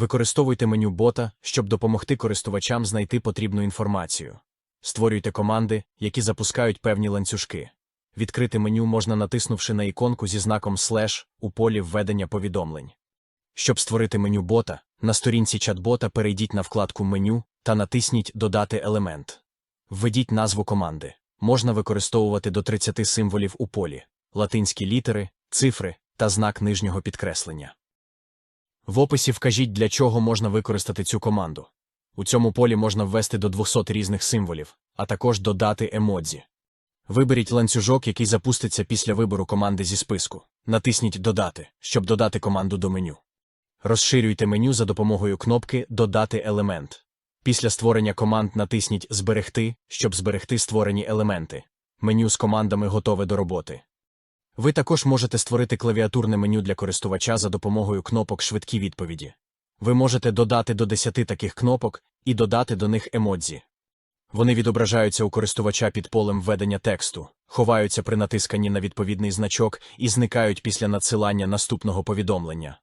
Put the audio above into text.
Використовуйте меню бота, щоб допомогти користувачам знайти потрібну інформацію. Створюйте команди, які запускають певні ланцюжки. Відкрити меню можна натиснувши на іконку зі знаком слеш у полі введення повідомлень. Щоб створити меню бота, на сторінці чат-бота перейдіть на вкладку Меню та натисніть Додати елемент. Введіть назву команди. Можна використовувати до 30 символів у полі, латинські літери, цифри та знак нижнього підкреслення. В описі вкажіть, для чого можна використати цю команду. У цьому полі можна ввести до 200 різних символів, а також додати емодзі. Виберіть ланцюжок, який запуститься після вибору команди зі списку. Натисніть Додати, щоб додати команду до меню. Розширюйте меню за допомогою кнопки Додати елемент. Після створення команд натисніть Зберегти, щоб зберегти створені елементи. Меню з командами готове до роботи. Ви також можете створити клавіатурне меню для користувача за допомогою кнопок швидкі відповіді. Ви можете додати до 10 таких кнопок і додати до них емодзі. Вони відображаються у користувача під полем введення тексту, ховаються при натисканні на відповідний значок і зникають після надсилання наступного повідомлення.